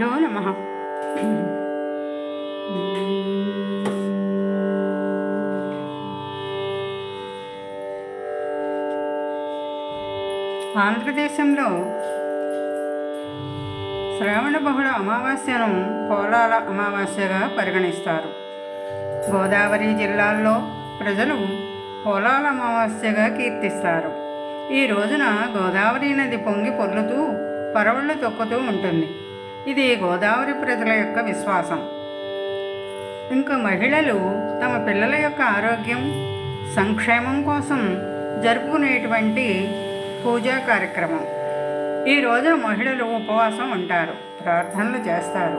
గురుభ్యో నమ. ఆంధ్రదేశంలో శ్రావణ బహుళ అమావాస్యను పోలాల అమావాస్యగా పరిగణిస్తారు. గోదావరి జిల్లాల్లో ప్రజలు పోలాల అమావాస్యగా కీర్తిస్తారు. ఈ రోజున గోదావరి నది పొంగి పొర్లుతూ పరవళ్ళు తొక్కుతూ ఉంటుంది. ఇది గోదావరి ప్రజల యొక్క విశ్వాసం. ఇంకా మహిళలు తమ పిల్లల యొక్క ఆరోగ్యం సంక్షేమం కోసం జరుపుకునేటువంటి పూజా కార్యక్రమం. ఈ మహిళలు ఉపవాసం ఉంటారు ప్రార్థనలు చేస్తారు.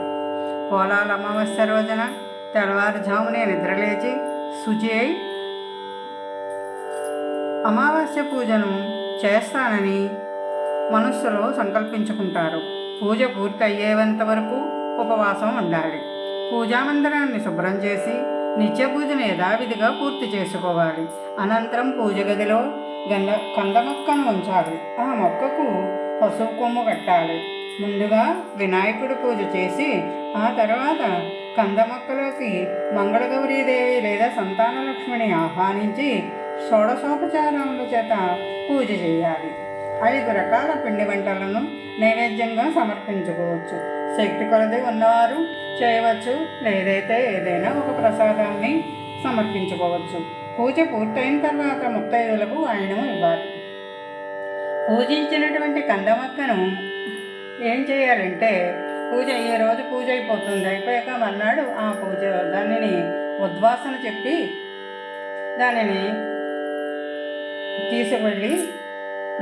పోలాల అమావాస్య రోజున తెల్లవారుజామునే నిద్రలేచి శుచి అయి అమావాస్య పూజను చేస్తానని మనస్సులో సంకల్పించుకుంటారు. పూజ పూర్తి వరకు ఉపవాసం ఉండాలి. పూజా మందిరాన్ని శుభ్రం చేసి నిత్య పూజను యథావిధిగా పూర్తి చేసుకోవాలి. అనంతరం పూజ గదిలో గంధ కంద మొక్కను ఉంచాలి. ఆ మొక్కకు పసుపు కొమ్ము కట్టాలి. ముందుగా వినాయకుడు పూజ చేసి ఆ తర్వాత కంద మొక్కలోకి మంగళగౌరీదేవి లేదా సంతానలక్ష్మిని ఆహ్వానించి షోడశోపచారముల చేత పూజ చేయాలి. ఐదు రకాల పిండి వంటలను నైవేద్యంగా సమర్పించుకోవచ్చు. శక్తి కొలది ఉన్నవారు చేయవచ్చు లేదైతే ఏదైనా ఒక ప్రసాదాన్ని సమర్పించుకోవచ్చు. పూజ పూర్తయిన తర్వాత ముత్తైదులకు ఆయన ఇవ్వాలి. పూజించినటువంటి కందమక్కను ఏం చేయాలంటే పూజ ఈ రోజు పూజ అయిపోతుంది అయిపోయాక మన్నాడు ఆ పూజ దానిని ఉద్వాసన చెప్పి దానిని తీసుకువెళ్ళి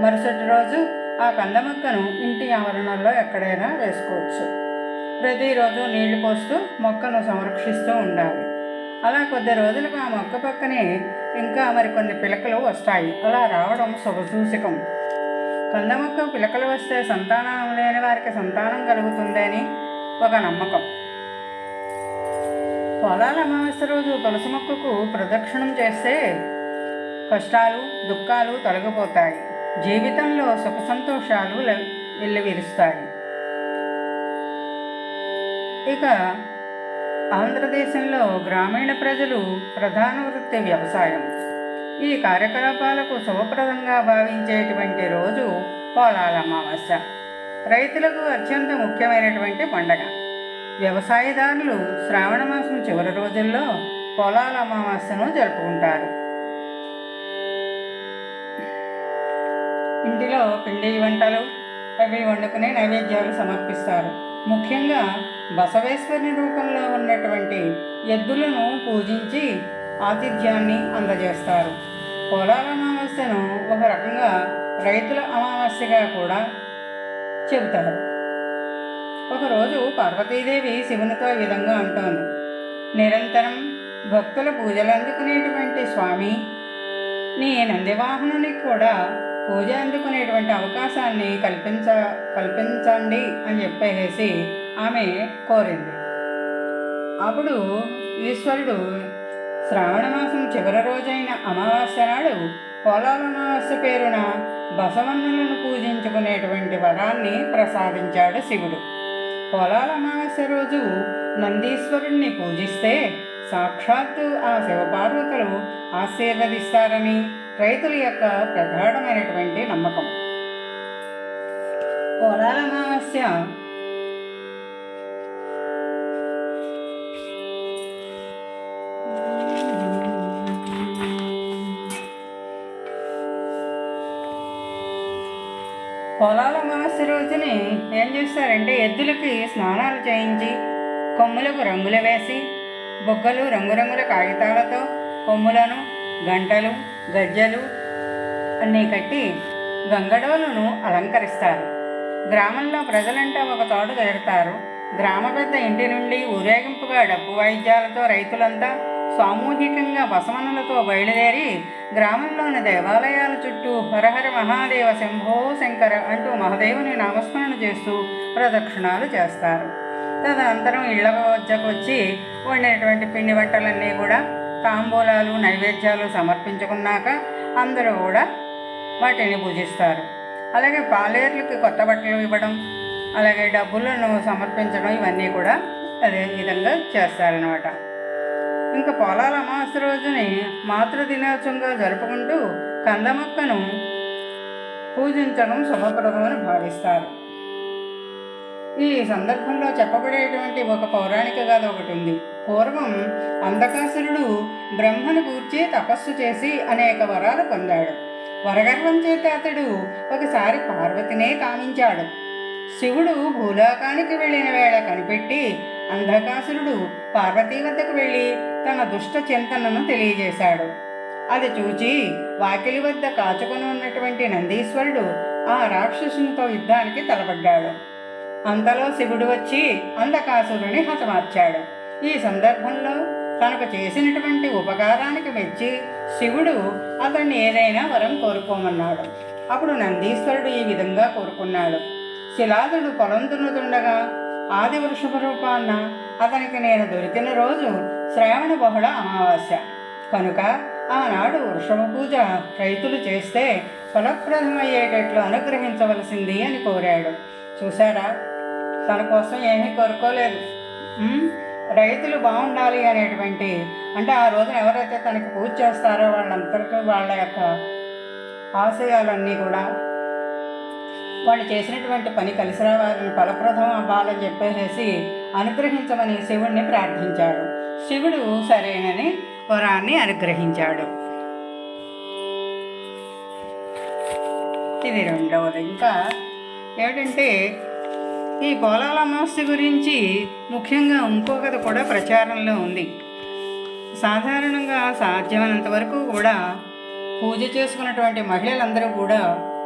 మరుసటి రోజు ఆ కందమక్కను ఇంటి ఆవరణలో ఎక్కడైనా వేసుకోవచ్చు. ప్రతిరోజు నీళ్ళు పోస్తూ మొక్కను సంరక్షిస్తూ ఉండాలి. అలా కొద్ది రోజులకు ఆ మొక్క పక్కనే ఇంకా మరికొన్ని పిలకలు వస్తాయి. అలా రావడం శుభసూచకం. కందమొక్క పిలకలు వస్తే సంతానం లేని వారికి సంతానం కలుగుతుందని ఒక నమ్మకం. పొలాల అమావాస్య రోజు తులసి మొక్కకు ప్రదక్షిణం చేస్తే కష్టాలు దుఃఖాలు తొలగిపోతాయి. జీవితంలో సుఖ సంతోషాలు వెల్లివిరుస్తాయి. ఇక ఆంధ్రదేశంలో గ్రామీణ ప్రజలు ప్రధాన వృత్తి వ్యవసాయం. ఈ కార్యకలాపాలకు శుభప్రదంగా భావించేటువంటి రోజు పొలాల అమావాస్య. రైతులకు అత్యంత ముఖ్యమైనటువంటి పండగ. వ్యవసాయదారులు శ్రావణ మాసం చివరి రోజుల్లో పొలాల అమావాస్యను జరుపుకుంటారు. ఇంటిలో పిండి వంటలు అవి వండుకునే నైవేద్యాలు సమర్పిస్తారు. ముఖ్యంగా బసవేశ్వరుని రూపంలో ఉన్నటువంటి ఎద్దులను పూజించి ఆతిథ్యాన్ని అందజేస్తారు. పొలాల అమావాస్యను ఒక రకంగా రైతుల అమావాస్యగా కూడా చెబుతారు. ఒకరోజు పార్వతీదేవి శివునితో ఈ విధంగా అంటోంది. నిరంతరం భక్తుల పూజలు అందుకునేటువంటి స్వామి నీ నందివాహనునికి కూడా పూజ అందుకునేటువంటి అవకాశాన్ని కల్పించ కల్పించండి అని చెప్పేసి ఆమె కోరింది. అప్పుడు ఈశ్వరుడు శ్రావణ మాసం చివరి రోజైన అమావాస్య నాడు పోలాల అమావాస్య పేరున బసవన్నులను పూజించుకునేటువంటి వరాన్ని ప్రసాదించాడు శివుడు. పొలాల అమావాస్య రోజు నందీశ్వరుణ్ణి పూజిస్తే సాక్షాత్తు ఆ శివపార్వతులు ఆశీర్వదిస్తారని రైతుల యొక్క ప్రగాఢమైనటువంటి నమ్మకం. పొలాల అమావాస్య. పొలాల అమావాస్య రోజుని ఏం చేస్తారంటే ఎద్దులకి స్నానాలు చేయించి కొమ్ములకు రంగులు వేసి బొగ్గలు రంగురంగుల కాగితాలతో కొమ్ములను గంటలు గజ్జలు అన్నీ కట్టి గంగడోలను అలంకరిస్తారు. గ్రామంలో ప్రజలంతా ఒక తోడు చేరుతారు గ్రామ పెద్ద ఇంటి నుండి ఊరేగింపుగా డబ్బు వాయిద్యాలతో రైతులంతా సామూహికంగా వసమనులతో బయలుదేరి గ్రామంలోని దేవాలయాల చుట్టూ హరహర మహాదేవ శంభో శంకర అంటూ మహాదేవుని నామస్మరణ చేస్తూ ప్రదక్షిణాలు చేస్తారు. తదనంతరం ఇళ్ళ వద్దకు వచ్చి వండినటువంటి పిండి వంటలన్నీ కూడా తాంబూలాలు నైవేద్యాలు సమర్పించుకున్నాక అందరూ కూడా వాటిని పూజిస్తారు. అలాగే పాలేర్లకి కొత్త బట్టలు ఇవ్వడం అలాగే డబ్బులను సమర్పించడం ఇవన్నీ కూడా అదే విధంగా చేస్తారనమాట ఇంకా పొలాల అమావాస్య రోజుని మాతృ దినోత్సవంగా జరుపుకుంటూ కందమొక్కను పూజించడం శుభప్రదమని భావిస్తారు. ఈ సందర్భంలో చెప్పబడేటువంటి ఒక పౌరాణిక గాథ ఒకటి ఉంది. పూర్వం అంధకాసురుడు బ్రహ్మను గూర్చి తపస్సు చేసి అనేక వరాలు పొందాడు. వరగర్వం చేత అతడు ఒకసారి పార్వతినే కామించాడు. శివుడు భూలోకానికి వెళ్ళిన వేళ కనిపెట్టి అంధకాసురుడు పార్వతీ వద్దకు వెళ్ళి తన దుష్ట చింతనను తెలియజేశాడు. అది చూచి వాకిలి వద్ద కాచుకొని ఉన్నటువంటి నందీశ్వరుడు ఆ రాక్షసునితో యుద్ధానికి తలపడ్డాడు. అంతలో శివుడు వచ్చి అంధకాసురుని హతమార్చాడు. ఈ సందర్భంలో తనకు చేసినటువంటి ఉపకారానికి మెచ్చి శివుడు అతన్ని ఏదైనా వరం కోరుకోమన్నాడు. అప్పుడు నందీశ్వరుడు ఈ విధంగా కోరుకున్నాడు. శిలాదుడు పొలం దున్నుతుండగా ఆది వృషభ రూపాన్న అతనికి నేను దొరికిన రోజు శ్రావణ బహుళ అమావాస్య. కనుక ఆనాడు వృషభ పూజ రైతులు చేస్తే ఫలప్రదమయ్యేటట్లు అనుగ్రహించవలసింది అని కోరాడు. చూసారా తన కోసం ఏమీ కోరుకోలేదు. రైతులు బాగుండాలి అనేటువంటి అంటే ఆ రోజున ఎవరైతే తనకి పూజ చేస్తారో వాళ్ళందరికీ వాళ్ళ యొక్క ఆశయాలన్నీ కూడా వాళ్ళు చేసినటువంటి పని కలిసి రావాలని ఫలప్రదం అవ్వాలని చెప్పేసి అనుగ్రహించమని శివుణ్ణి ప్రార్థించాడు. శివుడు సరేనని వరాన్ని అనుగ్రహించాడు. ఇది రెండవది. ఇంకా ఏంటంటే ఈ పోలాల అమావాస్య గురించి ముఖ్యంగా ఇంకో కథ కూడా ప్రచారంలో ఉంది. సాధారణంగా సాధ్యమైనంత వరకు కూడా పూజ చేసుకున్నటువంటి మహిళలందరూ కూడా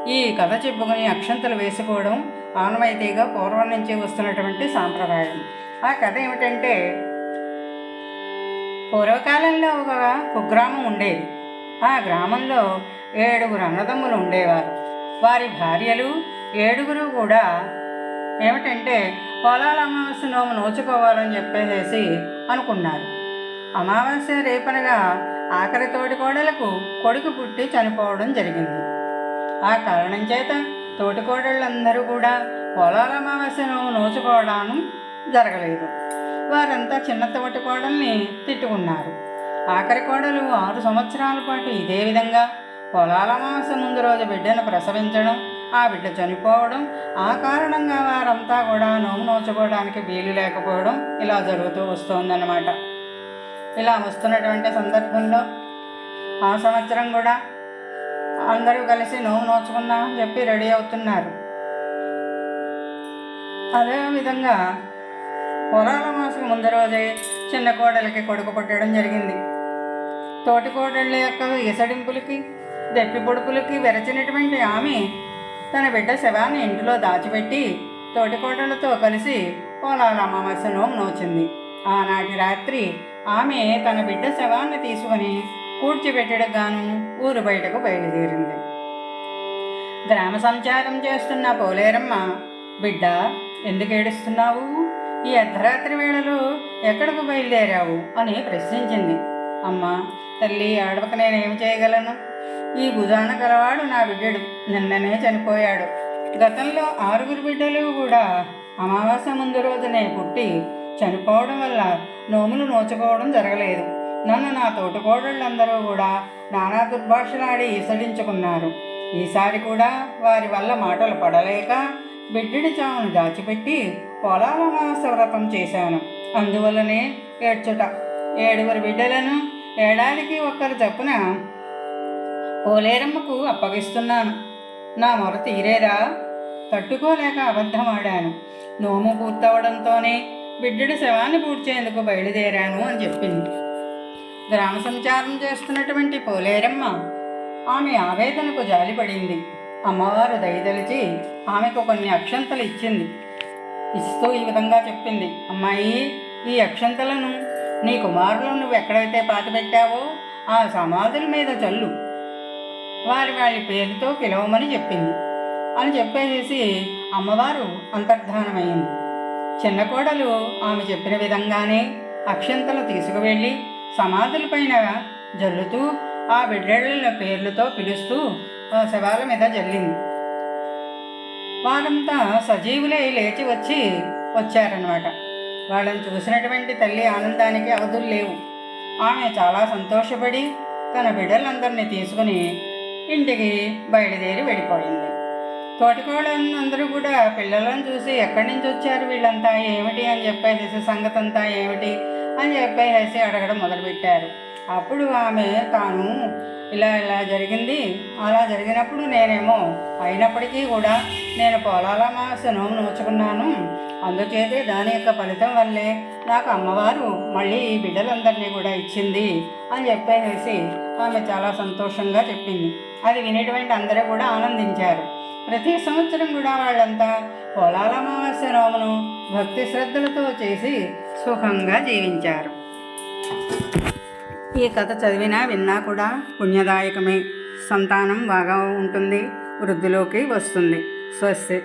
ఈ కథ చెప్పుకొని అక్షంతలు వేసుకోవడం ఆనవాయితీగా పూర్వం నుంచి వస్తున్నటువంటి సాంప్రదాయం. ఆ కథ ఏమిటంటే పూర్వకాలంలో ఒక కుగ్రామం ఉండేది. ఆ గ్రామంలో ఏడుగురు అన్నదమ్ములు ఉండేవారు. వారి భార్యలు ఏడుగురు కూడా ఏమిటంటే పొలాల అమావాస్య నోము నోచుకోవాలని చెప్పేసి అనుకున్నారు. అమావాస్య రేపనగా ఆఖరి తోటి కోడలకు కొడుకు పుట్టి చనిపోవడం జరిగింది. ఆ కారణం చేత తోటికోడళ్ళందరూ కూడా పొలాల అమావాస్య నోము నోచుకోవడం జరగలేదు. వారంతా చిన్న తోటి కోడల్ని తిట్టుకున్నారు. ఆఖరి కోడలు ఆరు సంవత్సరాల పాటు ఇదే విధంగా పొలాల అమావాస్య ముందు రోజు బిడ్డను ప్రసవించడం ఆ బిడ్డ చనిపోవడం ఆ కారణంగా వారంతా కూడా నోము నోచుకోవడానికి వీలు లేకపోవడం ఇలా జరుగుతూ వస్తుందన్నమాట. ఇలా వస్తున్నటువంటి సందర్భంలో ఆ సంవత్సరం కూడా అందరూ కలిసి నోము నోచుకుందామని చెప్పి రెడీ అవుతున్నారు. అదేవిధంగా పొలాల మాసం ముందు రోజే చిన్న కోడలికి కొడుకు పుట్టడం జరిగింది. తోటి కోడళ్ళ యొక్క ఇసడింపులకి దెప్పి పొడుపులకి వెరచినటువంటి ఆమె తన బిడ్డ శవాన్ని ఇంటిలో దాచిపెట్టి తోటికోటలతో కలిసి పొలాల అమావాస్యను నోచింది. ఆనాటి రాత్రి ఆమె తన బిడ్డ శవాన్ని తీసుకుని కూడ్చిపెట్టడం గాను ఊరు బయటకు బయలుదేరింది. గ్రామ సంచారం చేస్తున్న పోలేరమ్మ బిడ్డ ఎందుకు ఏడుస్తున్నావు? ఈ అర్ధరాత్రి వేళలో ఎక్కడికి బయలుదేరావు? అని ప్రశ్నించింది. అమ్మ తల్లి ఆడవక నేనేమి చేయగలను? ఈ భుజాన గలవాడు నా బిడ్డడు. నిన్ననే చనిపోయాడు. గతంలో ఆరుగురు బిడ్డలు కూడా అమావాస్య ముందు రోజునే పుట్టి చనిపోవడం వల్ల నోములు నోచుకోవడం జరగలేదు. నన్ను నా తోటకోడళ్ళందరూ కూడా నానా దుర్భాషలాడి ఈసడించుకున్నారు. ఈసారి కూడా వారి వల్ల మాటలు పడలేక బిడ్డడి చావును దాచిపెట్టి పొలాల అమావాస్య వ్రతం చేశాను. అందువల్లనే ఏడ్చుట. ఏడుగురు బిడ్డలను ఏడాదికి ఒక్కరు చొప్పున పోలేరమ్మకు అప్పగిస్తున్నాను. నా మొర తీరేరా? తట్టుకోలేక అబద్ధమాడాను. నోము పూర్తవడంతోనే బిడ్డడి శవాన్ని పూడ్చేందుకు బయలుదేరాను అని చెప్పింది. గ్రామ సంచారం చేస్తున్నటువంటి పోలేరమ్మ ఆమె ఆవేదనకు జాలిపడింది. అమ్మవారు దయదలిచి ఆమెకు కొన్ని అక్షంతలు ఇచ్చింది. ఇస్తూ ఈ విధంగా చెప్పింది. అమ్మాయి ఈ అక్షంతలను నీ కుమారులు నువ్వు ఎక్కడైతే పాతిపెట్టావో ఆ సమాధుల మీద చల్లు. వారి వారి పేరుతో పిలవమని చెప్పింది. అని చెప్పేసి అమ్మవారు అంతర్ధానమైంది చిన్న కోడలు ఆమె చెప్పిన విధంగానే అక్షంతలు తీసుకువెళ్ళి సమాధులపైన జల్లుతూ ఆ బిడ్డళ్ళ పేర్లతో పిలుస్తూ ఆ శవాల మీద జల్లింది. వారంతా సజీవులై లేచి వచ్చి వచ్చారనమాట వాళ్ళని చూసినటువంటి తల్లి ఆనందానికి అవధులు లేవు. ఆమె చాలా సంతోషపడి తన బిడ్డలందరినీ తీసుకుని ఇంటికి బయలుదేరి వెళ్ళిపోయింది. తోటికోళ్ళందరూ కూడా పిల్లలను చూసి ఎక్కడి నుంచి వచ్చారు వీళ్ళంతా? ఏమిటి అని చెప్పేసి సంగతి అంతా ఏమిటి అని చెప్పేసి అడగడం మొదలుపెట్టారు. అప్పుడు ఆమె తాను ఇలా ఇలా జరిగింది. అలా జరిగినప్పుడు నేనేమో అయినప్పటికీ కూడా నేను పొలాల మాసను నోచుకున్నాను. అందుచేతే దాని యొక్క ఫలితం వల్లే నాకు అమ్మవారు మళ్ళీ ఈ బిడ్డలందరినీ కూడా ఇచ్చింది అని చెప్పేసి ఆమె చాలా సంతోషంగా చెప్పింది. అది వినేటువంటి అందరూ కూడా ఆనందించారు. ప్రతి సంవత్సరం కూడా వాళ్ళంతా పొలాల అమావాస్య నోమును భక్తి శ్రద్ధలతో చేసి సుఖంగా జీవించారు. ఈ కథ చదివినా విన్నా కూడా పుణ్యదాయకమే. సంతానం బాగా ఉంటుంది వృద్ధిలోకి వస్తుంది. స్వస్తి.